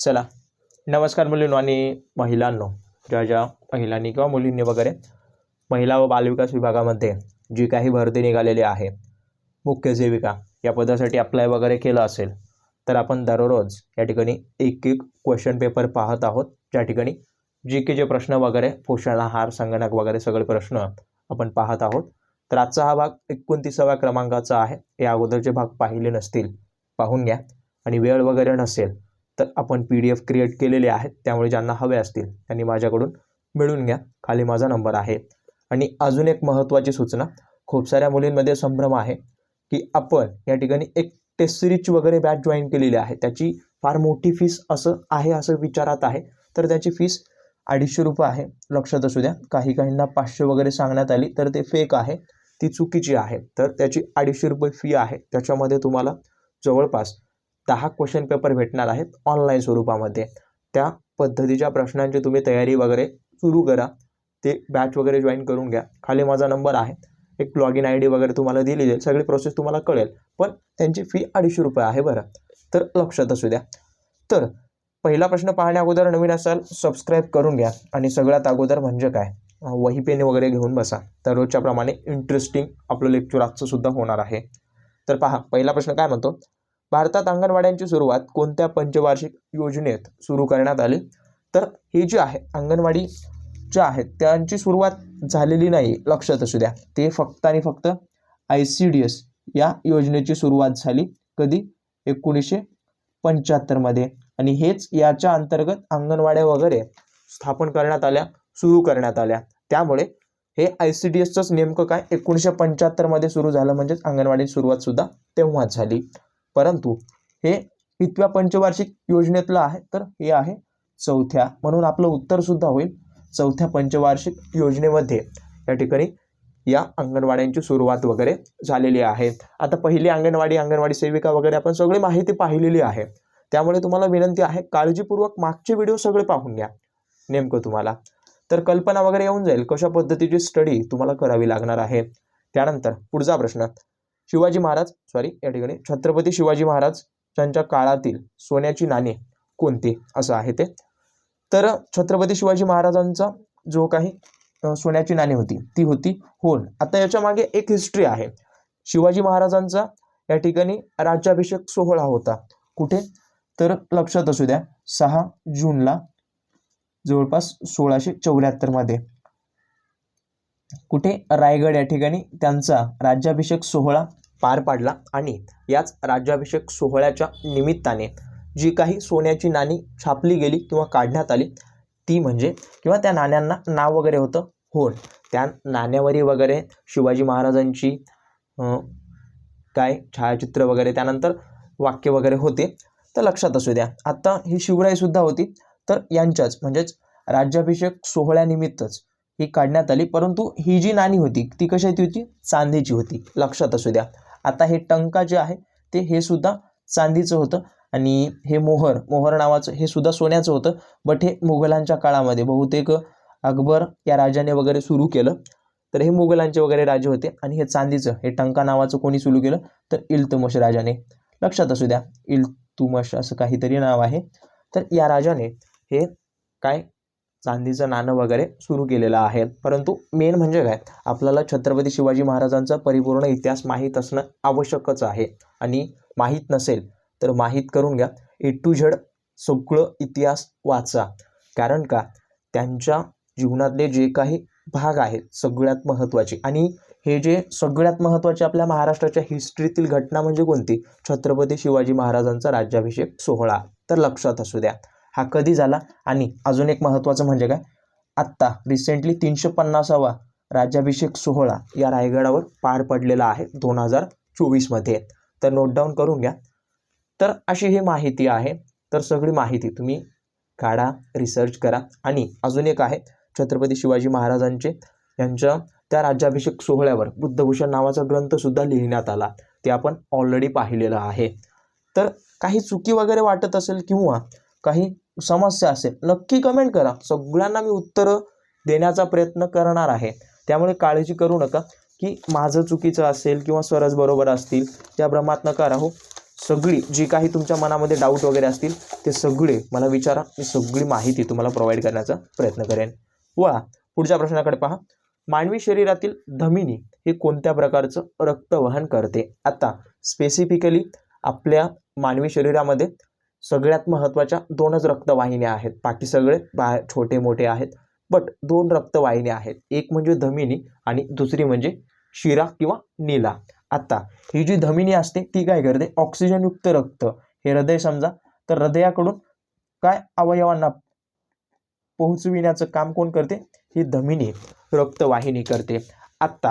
चला. नमस्कार मुलींनो आणि महिलांनो. ज्या ज्या महिलांनी किंवा मुलींनी वगैरे महिला व बालविकास विभागामध्ये जी काही भरती निघालेली आहे मुख्य सेविका या पदासाठी अप्लाय वगैरे केलं असेल तर आपण दररोज या ठिकाणी एक एक क्वेश्चन पेपर पाहत आहोत. ज्या ठिकाणी जी के जे प्रश्न वगैरे पोषण आहार संगणक वगैरे सगळे प्रश्न आपण पाहत आहोत. तर आजचा हा भाग एकोणतीसाव्या क्रमांकाचा आहे. या अगोदरचे भाग पाहिले नसतील पाहून घ्या. आणि वेळ वगैरे नसेल तर आपण पी डी एफ क्रिएट केलेले आहेत त्यामुळे ज्यांना हवे असतील त्यांनी माझ्याकडून मिळून घ्या. खाली माझा नंबर आहे. आणि अजून एक महत्त्वाची सूचना खूप साऱ्या मुलींमध्ये संभ्रम आहे की आपण या ठिकाणी एक टेस्ट सिरीजची वगैरे बॅच जॉईन केलेली आहे. त्याची फार मोठी फीस असं आहे असं विचारात आहे. तर त्याची फीस अडीचशे रुपये आहे. लक्षात असू द्या काही काहींना पाचशे वगैरे सांगण्यात आली तर ते फेक आहे. ती चुकीची आहे. तर त्याची अडीचशे रुपये फी आहे. त्याच्यामध्ये तुम्हाला जवळपास दहा क्वेश्चन पेपर भेटणार आहेत ऑनलाईन स्वरूपामध्ये. त्या पद्धतीच्या प्रश्नांची तुम्ही तयारी वगैरे सुरू करा. ते बॅच वगैरे जॉईन करून घ्या. खाली माझा नंबर आहे. एक लॉग इन आय डी वगैरे तुम्हाला दिली जाईल सगळी प्रोसेस तुम्हाला कळेल. पण त्यांची फी अडीचशे रुपये आहे बरं. तर लक्षात असू द्या. तर पहिला प्रश्न पाहण्या अगोदर नवीन असाल सबस्क्राईब करून घ्या. आणि सगळ्यात अगोदर म्हणजे काय? वही पेन वगैरे घेऊन बसा. तर रोजच्या प्रमाणे इंटरेस्टिंग आपलं लेक्चर आजचं सुद्धा होणार आहे. तर पहा पहिला प्रश्न काय म्हणतो? भारतात अंगणवाड्यांची सुरुवात कोणत्या पंचवार्षिक योजनेत सुरू करण्यात आली? तर ही जी आहे अंगणवाडी ज्या आहेत त्यांची सुरुवात झालेली नाही लक्षात असू द्या. ते फक्त आणि फक्त आय सी डी एस या योजनेची सुरुवात झाली कधी? एकोणीसशे पंच्याहत्तरमध्ये आणि हेच याच्या अंतर्गत अंगणवाड्या वगैरे स्थापन करण्यात आल्या सुरू करण्यात आल्या. त्यामुळे हे आय सी डी एसचंच नेमकं काय? एकोणीसशे पंच्याहत्तरमध्ये सुरू झालं म्हणजेच अंगणवाडीची सुरुवातसुद्धा तेव्हाच झाली. परंतु हे कितव्या पंचवार्षिक योजनेतलं आहे तर हे आहे चौथ्या. म्हणून आपलं उत्तरसुद्धा होईल चौथ्या पंचवार्षिक योजनेमध्ये. या ठिकाणी या अंगणवाड्यांची सुरुवात वगैरे झालेली आहे. आता पहिली अंगणवाडी अंगणवाडी सेविका वगैरे आपण सगळी माहिती पाहिलेली आहे. त्यामुळे तुम्हाला विनंती आहे काळजीपूर्वक मागचे व्हिडिओ सगळे पाहून घ्या नेमकं तुम्हाला. तर कल्पना वगैरे येऊन जाईल कशा पद्धतीची स्टडी तुम्हाला करावी लागणार आहे. त्यानंतर पुढचा प्रश्न शिवाजी महाराज सॉरी या ठिकाणी छत्रपती शिवाजी महाराज यांच्या काळातील सोन्याची नाणी कोणती? असं आहे ते. तर छत्रपती शिवाजी महाराजांचा जो काही सोन्याची नाणी होती ती होती होन आता याच्या मागे एक हिस्ट्री आहे. शिवाजी महाराजांचा या ठिकाणी राज्याभिषेक सोहळा होता. कुठे? तर लक्षात असू द्या सहा जूनला जवळपास सोळाशे चौऱ्याहत्तरमध्ये कुठे? रायगड या ठिकाणी त्यांचा राज्याभिषेक सोहळा पार पाडला आणि याच राज्याभिषेक सोहळ्याच्या निमित्ताने जी काही सोन्याची नाणी छापली गेली किंवा काढण्यात आली ती म्हणजे किंवा त्या नाण्यांना नाव वगैरे होतं होण त्या नाण्यावरी वगैरे शिवाजी महाराजांची काय छायाचित्र वगैरे त्यानंतर वाक्य वगैरे होते तर लक्षात असू द्या. आत्ता ही शिवराईसुद्धा होती तर यांच्याच म्हणजेच राज्याभिषेक सोहळ्यानिमित्तच ही काढण्यात आली परंतु ही जी नाणी होती ती कशाची होती? चांदीची होती. लक्षात असू द्या. आता हे टंका जे आहे ते हे सुद्धा चांदीचं होतं आणि हे मोहर मोहर नावाचं हे सुद्धा सोन्याचं होतं. बट हे मुघलांच्या काळामध्ये बहुतेक अकबर या राजाने वगैरे सुरू केलं. तर हे मुघलांचे वगैरे राजे होते आणि हे चांदीचं हे टंका नावाचं कोणी सुरू केलं? तर इल्तुमश राजाने. लक्षात असू द्या इल्तुमश असं काहीतरी नाव आहे. तर या राजाने हे काय चांदीचं नाणं वगैरे सुरू केलेलं आहे. परंतु मेन म्हणजे काय? आपल्याला छत्रपती शिवाजी महाराजांचा परिपूर्ण इतिहास माहीत असणं आवश्यकच आहे. आणि माहीत नसेल तर माहीत करून घ्या. ए टू झेड सगळं इतिहास वाचा. कारण का? त्यांच्या जीवनातले जे काही भाग आहेत सगळ्यात महत्त्वाचे. आणि हे जे सगळ्यात महत्त्वाचे आपल्या महाराष्ट्राच्या हिस्ट्रीतील घटना म्हणजे कोणती? छत्रपती शिवाजी महाराजांचा राज्याभिषेक सोहळा. तर लक्षात असू द्या. हा कधी झाला? आणि अजून एक महत्त्वाचं म्हणजे काय? आत्ता रिसेंटली तीनशे पन्नासावा राज्याभिषेक सोहळा या रायगडावर पार पडलेला आहे दोन हजार चोवीसमध्ये. तर नोट डाऊन करून घ्या. तर अशी ही माहिती आहे. तर सगळी माहिती तुम्ही काढा रिसर्च करा. आणि अजून एक आहे छत्रपती शिवाजी महाराजांचे यांच्या त्या राज्याभिषेक सोहळ्यावर बुद्धभूषण नावाचा ग्रंथसुद्धा लिहिण्यात आला. ते आपण ऑलरेडी पाहिलेलं आहे. तर काही चुकी वगैरे वाटत असेल किंवा काही समस्या असेल नक्की कमेंट करा. सगळ्यांना मी उत्तरं देण्याचा प्रयत्न करणार आहे. त्यामुळे काळजी करू नका की माझं चुकीचं असेल किंवा सरस बरोबर असतील त्या भ्रमात नका राहू. सगळी जी काही तुमच्या मनामध्ये डाऊट वगैरे असतील ते सगळे मला विचारा. मी सगळी माहिती तुम्हाला प्रोव्हाइड करण्याचा प्रयत्न करेन. वळा पुढच्या प्रश्नाकडे पहा. मानवी शरीरातील धमिनी हे कोणत्या प्रकारचं रक्तवहन करते? आता स्पेसिफिकली आपल्या मानवी शरीरामध्ये सगळ्यात महत्त्वाच्या दोनच रक्तवाहिन्या आहेत. बाकी सगळे बा छोटे मोठे आहेत. बट दोन रक्तवाहिन्या आहेत. एक म्हणजे धमिनी आणि दुसरी म्हणजे शिरा किंवा नीला. आत्ता ही जी धमिनी असते ती काय करते? ऑक्सिजनयुक्त रक्त. हे हृदय समजा तर हृदयाकडून काय अवयवांना पोहोचविण्याचं काम कोण करते? ही धमिनी रक्तवाहिनी करते. आत्ता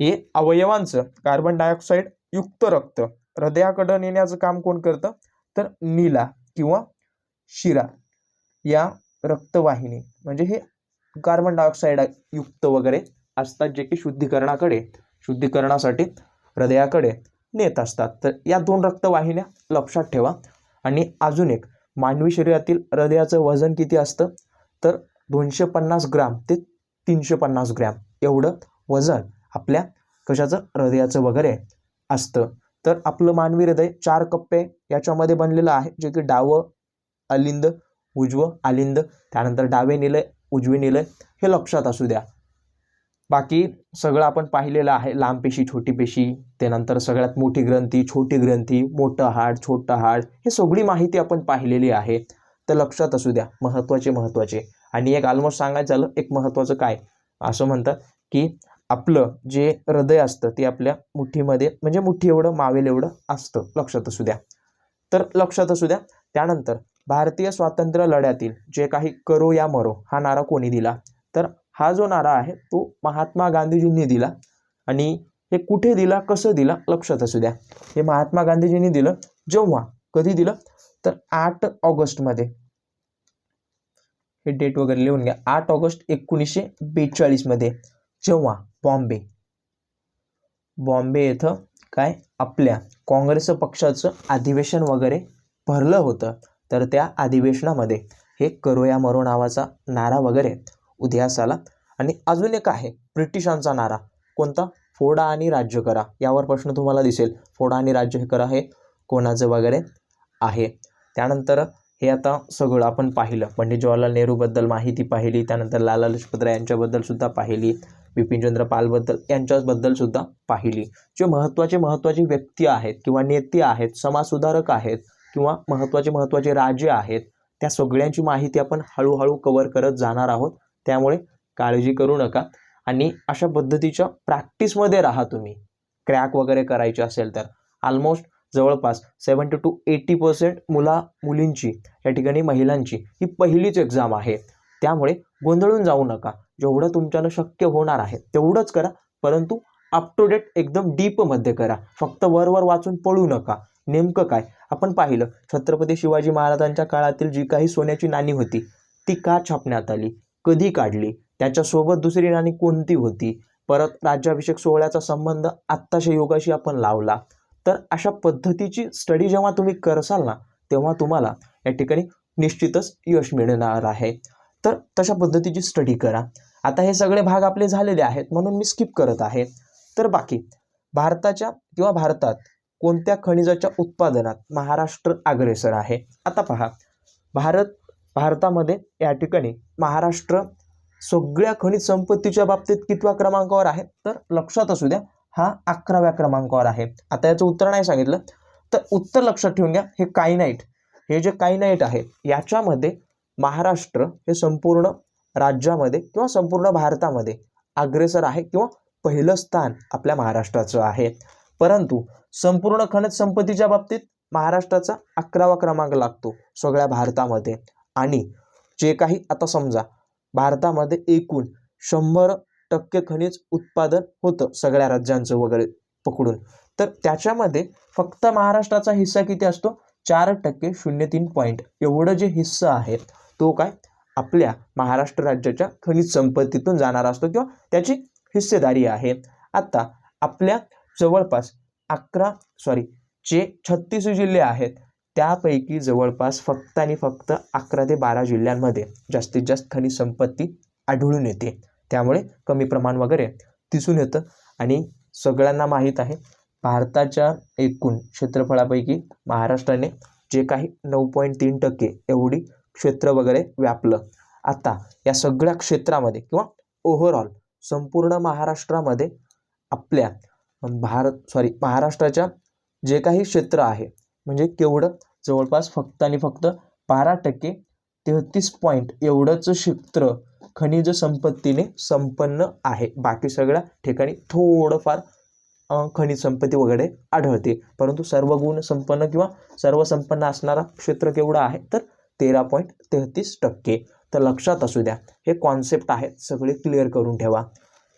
हे अवयवांचं कार्बन डायऑक्साईड युक्त रक्त. हृदयाकडं नेण्याचं काम कोण करतं? तर नीला किंवा शिरा या रक्तवाहिनी म्हणजे हे कार्बन डायऑक्साईड युक्त वगैरे असतात जे की शुद्धीकरणाकडे शुद्धीकरणासाठी हृदयाकडे नेत असतात. तर या दोन रक्तवाहिन्या लक्षात ठेवा. आणि अजून एक मानवी शरीरातील हृदयाचं वजन किती असतं? तर दोनशे पन्नास ग्राम ते तीनशे पन्नास ग्रॅम एवढं वजन आपल्या कशाचं? हृदयाचं वगैरे असतं. तर आपलं मानवी हृदय चार कप्पे याच्यामध्ये बनलेलं आहे जे की डावं अलिंद उजवं आलिंद त्यानंतर डावे निलय उजवे निलय. हे लक्षात असू द्या. बाकी सगळं आपण पाहिलेलं आहे. लांब पेशी छोटी पेशी त्यानंतर सगळ्यात मोठी ग्रंथी छोटी ग्रंथी मोठं हाड छोटं हाड हे सगळी माहिती आपण पाहिलेली आहे. तर लक्षात असू द्या महत्त्वाचे महत्त्वाचे आणि एक ऑलमोस्ट सांगायचं झालं एक महत्त्वाचं काय? असं म्हणतात की आपलं जे हृदय असतं ते आपल्या मुठीमध्ये म्हणजे मुठी एवढं मावेल एवढं असतं. लक्षात असू द्या. तर लक्षात असू द्या. त्यानंतर भारतीय स्वातंत्र्य लढ्यातील जे काही करो या मरो हा नारा कोणी दिला? तर हा जो नारा आहे तो महात्मा गांधीजींनी दिला. आणि हे कुठे दिला? कसं दिला? लक्षात असू द्या. हे महात्मा गांधीजींनी दिलं जेव्हा? कधी दिलं? तर आठ ऑगस्टमध्ये. हे डेट वगैरे लिहून घ्या. आठ ऑगस्ट एकोणीसशे बेचाळीसमध्ये. जेव्हा? बॉम्बे. बॉम्बे येथं काय? आपल्या काँग्रेस पक्षाचं अधिवेशन वगैरे भरलं होतं. तर त्या अधिवेशनामध्ये हे करो या मरो नावाचा नारा वगैरे उदयास आला. आणि अजून एक आहे ब्रिटिशांचा नारा. कोणता? फोडा आणि राज्य करा. यावर प्रश्न तुम्हाला दिसेल. फोडा आणि राज्य करा हे कोणाचं वगैरे आहे? त्यानंतर हे आता सगळं आपण पाहिलं. पंडित जवाहरलाल नेहरूबद्दल माहिती पाहिली. त्यानंतर लाला लजपतराय यांच्याबद्दल सुद्धा पाहिली. बिपिनचंद्र पालबद्दल यांच्याबद्दल सुद्धा पाहिली. जे महत्त्वाचे महत्त्वाचे व्यक्ती आहेत किंवा नेते आहेत समाजसुधारक आहेत किंवा महत्त्वाचे महत्त्वाचे राजे आहेत त्या सगळ्यांची माहिती आपण हळूहळू कवर करत जाणार आहोत. त्यामुळे काळजी करू नका. आणि अशा पद्धतीच्या प्रॅक्टिसमध्ये राहा तुम्ही. क्रॅक वगैरे करायचे असेल तर. ऑलमोस्ट जवळपास सेवन्टी टू एटी पर्सेंट मुला मुलींची या ठिकाणी महिलांची ही पहिलीच एक्झाम आहे. त्यामुळे गोंधळून जाऊ नका. जेवढं तुमच्यानं शक्य होणार आहे तेवढंच करा. परंतु अप टू डेट एकदम डीपमध्ये करा. फक्त वरवर वाचून पळू नका. नेमकं काय? आपण पाहिलं छत्रपती शिवाजी महाराजांच्या काळातील जी काही सोन्याची नाणी होती ती का छापण्यात आली? कधी काढली? त्याच्यासोबत दुसरी नाणी कोणती होती? परत राज्याभिषेक सोहळ्याचा संबंध आत्ताच्या योगाशी आपण लावला. तर अशा पद्धतीची स्टडी जेव्हा तुम्ही करसाल ना तेव्हा तुम्हाला या ठिकाणी निश्चितच यश मिळणार आहे. तर तशा पद्धतीची स्टडी करा. आता हे सगळे भाग आपले झालेले आहेत म्हणून मी स्किप करत आहे. तर बाकी भारताच्या किंवा भारतात कोणत्या खनिजाच्या उत्पादनात महाराष्ट्र अग्रेसर आहे? आता पहा भारत भारतामध्ये या ठिकाणी महाराष्ट्र सगळ्या खनिज संपत्तीच्या बाबतीत कितव्या क्रमांकावर आहे? तर लक्षात असू द्या हा अकराव्या क्रमांकावर आहे. आता याचं उत्तर नाही सांगितलं तर उत्तर लक्षात ठेवून घ्या हे कायनाईट हे जे कायनाईट आहे याच्यामध्ये महाराष्ट्र हे संपूर्ण राज्यामध्ये किंवा संपूर्ण भारतामध्ये अग्रेसर आहे किंवा पहिलं स्थान आपल्या महाराष्ट्राचं आहे. परंतु संपूर्ण खनिज संपत्तीच्या बाबतीत महाराष्ट्राचा अकरावा क्रमांक लागतो सगळ्या भारतामध्ये. आणि जे काही आता समजा भारतामध्ये एकूण शंभर टक्के खनिज उत्पादन होतं सगळ्या राज्यांचं वगैरे पकडून. तर त्याच्यामध्ये फक्त महाराष्ट्राचा हिस्सा किती असतो? चार टक्के शून्य तीन पॉईंट एवढं जे हिस्सा आहे. तो काय? आपल्या महाराष्ट्र राज्याच्या खनिज संपत्तीतून जाणारा असतो किंवा त्याची हिस्सेदारी आहे. आता आपल्या जवळपास अकरा सॉरी जे छत्तीस जिल्हे आहेत त्यापैकी जवळपास फक्त आणि फक्त अकरा ते बारा जिल्ह्यांमध्ये जास्तीत जास्त खनिज संपत्ती आढळून येते. त्यामुळे कमी प्रमाण वगैरे दिसून येतं. आणि सगळ्यांना माहीत आहे भारताच्या एकूण क्षेत्रफळापैकी महाराष्ट्राने जे काही नऊ पॉईंट तीन टक्के एवढी क्षेत्र वगैरे व्यापलं. आता या सगळ्या क्षेत्रामध्ये किंवा ओव्हरऑल संपूर्ण महाराष्ट्रामध्ये आपल्या भारत सॉरी महाराष्ट्राच्या जे काही क्षेत्र आहे म्हणजे केवढं? जवळपास फक्त आणि फक्त बारा टक्के तेहतीस पॉईंट एवढंच क्षेत्र खनिज संपत्तीने संपन्न आहे. बाकी सगळ्या ठिकाणी थोडंफार खनिज संपत्ती वगैरे आढळते. परंतु सर्व गुण संपन्न किंवा सर्व संपन्न असणारा क्षेत्र केवढं आहे तर तेरा पॉईंट तेहतीस टक्के. तर लक्षात असू द्या हे कॉन्सेप्ट आहेत सगळे क्लिअर करून ठेवा.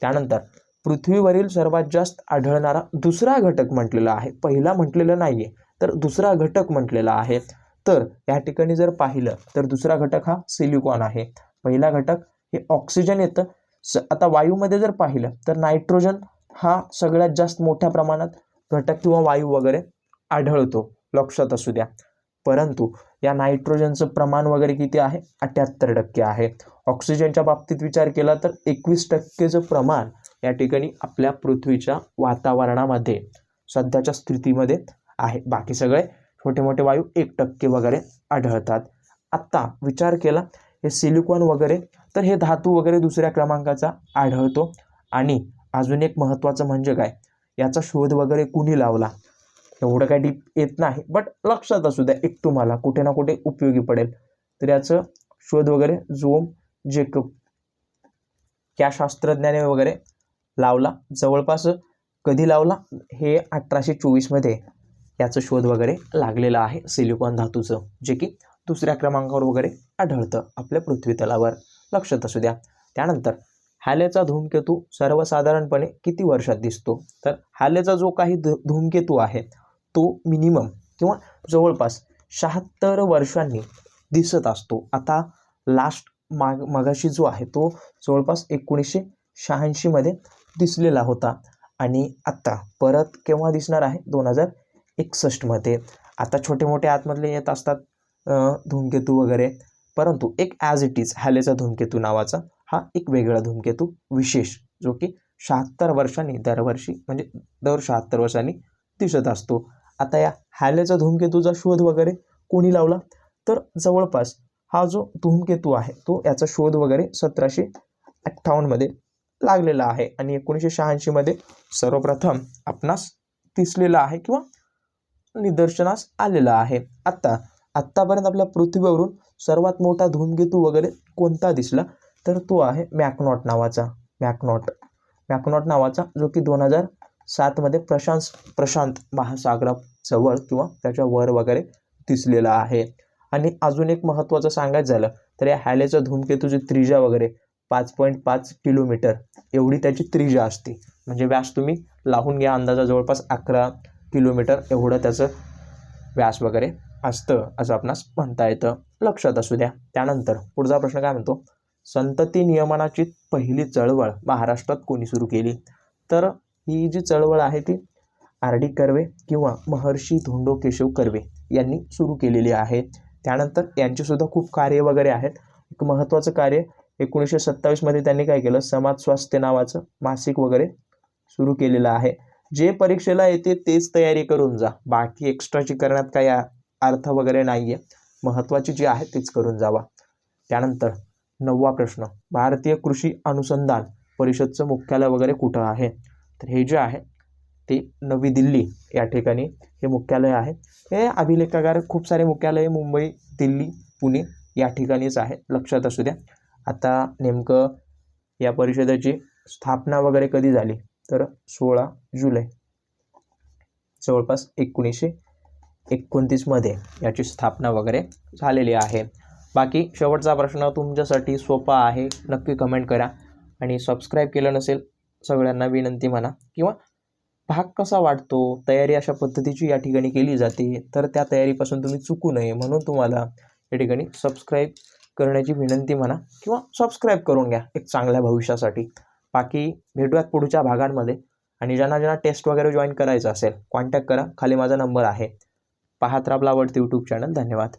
त्यानंतर पृथ्वीवरील सर्वात जास्त आढळणारा दुसरा घटक म्हटलेला आहे. पहिला म्हटलेलं नाही आहे तर दुसरा घटक म्हटलेला आहे. तर या ठिकाणी जर पाहिलं तर दुसरा घटक हा सिलिकॉन आहे. पहिला घटक हे ऑक्सिजन येतं. स आता वायूमध्ये जर पाहिलं तर नायट्रोजन हा सगळ्यात जास्त मोठ्या प्रमाणात घटक किंवा वायू वगैरे आढळतो. लक्षात असू द्या. परंतु या नायट्रोजनचं प्रमाण वगैरे किती आहे? अठ्याहत्तर टक्के आहे. ऑक्सिजनच्या बाबतीत विचार केला तर एकवीस टक्केचं प्रमाण या ठिकाणी आपल्या पृथ्वीच्या वातावरणामध्ये सध्याच्या स्थितीमध्ये आहे. बाकी सगळे छोटे मोठे वायू एक टक्के वगैरे आढळतात. आत्ता विचार केला हे सिलिकॉन वगैरे तर हे धातू वगैरे दुसऱ्या क्रमांकाचा आढळतो. आणि अजून एक महत्त्वाचं म्हणजे काय? याचा शोध वगैरे कुणी लावला? एवढं काय डीप येत नाही. बट लक्षात असू द्या एक तुम्हाला कुठे ना कुठे उपयोगी पडेल. तर याचं शोध वगैरे झोम जेकब या शास्त्रज्ञाने वगैरे लावला जवळपास कधी लावला? हे अठराशे चोवीसमध्ये याचं शोध वगैरे लागलेलं आहे सिलिकॉन धातूचं जे की दुसऱ्या क्रमांकावर वगैरे आढळतं आपल्या पृथ्वी तलावर. लक्षात असू द्या. त्यानंतर हॅलेचा धूमकेतू सर्वसाधारणपणे किती वर्षात दिसतो? तर हॅलेचा जो काही धू धूमकेतू आहे तो मिनिमम किंवा जवळपास शहात्तर वर्षांनी दिसत असतो. आता लास्ट माग मगाशी जो आहे तो जवळपास एकोणीसशे शहाऐंशीमध्ये दिसलेला होता. आणि आत्ता परत केव्हा दिसणार आहे? दोन हजार एकसष्टमध्ये आता छोटे मोठे आतमधले येत असतात धूमकेतू वगैरे. परंतु एक ॲज इट इज हॅलेचा धूमकेतू नावाचा हा एक वेगळा धूमकेतू विशेष जो की शहात्तर वर्षांनी दरवर्षी म्हणजे दर शहात्तर वर्षांनी दिसत असतो. आता या हॅलेचा धूमकेतूचा शोध वगैरे कोणी लावला? तर जवळपास हा जो धूमकेतू आहे तो याचा शोध वगैरे सतराशे अठ्ठावन्नमध्ये लागलेला आहे आणि एकोणीसशे शहाऐंशीमध्ये सर्वप्रथम आपणास दिसलेला आहे किंवा निदर्शनास आलेला आहे. आत्ता आत्तापर्यंत आपल्या पृथ्वीवरून सर्वात मोठा धूमकेतू वगैरे कोणता दिसला? तर तो आहे मॅकनॉट नावाचा मॅकनॉट मॅकनॉट नावाचा जो की दोन हजार सातमध्ये प्रशांत प्रशांत महासागराजवळ किंवा त्याच्या वर वगैरे दिसलेला आहे. आणि अजून एक महत्त्वाचं सांगायचं झालं तर या हॅलेचं धूमकेतूची त्रिजा वगैरे पाच पॉईंट पाच किलोमीटर एवढी त्याची त्रिजा असते. म्हणजे व्यास तुम्ही लावून घ्या अंदाजा जवळपास अकरा किलोमीटर एवढं त्याचं व्यास वगैरे असतं असं आपणास म्हणता येतं. लक्षात असू द्या. त्यानंतर पुढचा प्रश्न काय म्हणतो? संतती नियमनाची पहिली चळवळ महाराष्ट्रात कोणी सुरू केली? तर ही जी चळवळ आहे ती आर डी कर्वे किंवा महर्षी धोंडो केशव कर्वे यांनी सुरू केलेली आहे. त्यानंतर यांचेसुद्धा खूप कार्य वगैरे आहेत. एक महत्त्वाचं कार्य एकोणीसशे सत्तावीसमध्ये त्यांनी काय केलं? समाज स्वास्थ्य नावाचं मासिक वगैरे सुरू केलेलं आहे. जे परीक्षेला येते तेच तयारी करून जा. बाकी एक्स्ट्राची करण्यात काही अर्थ वगैरे नाही आहे महत्त्वाची जी आहे तीच करून जावा. त्यानंतर नववा प्रश्न. भारतीय कृषी अनुसंधान परिषदचं मुख्यालय वगैरे कुठं आहे? तर हे जे आहे ते नवी दिल्ली या ठिकाणी हे मुख्यालय आहे. हे अभिलेखागार खूप सारे मुख्यालय मुंबई दिल्ली पुणे या ठिकाणीच आहे. लक्षात असू द्या. आता नेमकं या परिषदेची स्थापना वगैरे कधी झाली? तर सोळा जुलै जवळपास एकोणीसशे एकोणतीसमध्ये याची स्थापना वगैरे झालेली आहे. बाकी शेवटचा प्रश्न तुमच्यासाठी सोपा आहे. नक्की कमेंट करा. आणि सबस्क्राईब केलं नसेल सगळ्यांना विनंती म्हणा किंवा भाग कसा वाटतो तयारी अशा पद्धतीची या ठिकाणी केली जाते तर त्या तयारीपासून तुम्ही चुकू नये म्हणून तुम्हाला या ठिकाणी सबस्क्राईब करण्याची विनंती म्हणा किंवा सबस्क्राईब करून घ्या एक चांगल्या भविष्यासाठी. बाकी भेटूयात पुढच्या भागांमध्ये आणि ज्यांना ज्यांना टेस्ट वगैरे जॉईन करायचं असेल कॉन्टॅक्ट करा. खाली माझा नंबर आहे. पाहत राहा आवडते यूट्यूब चॅनल धन्यवाद.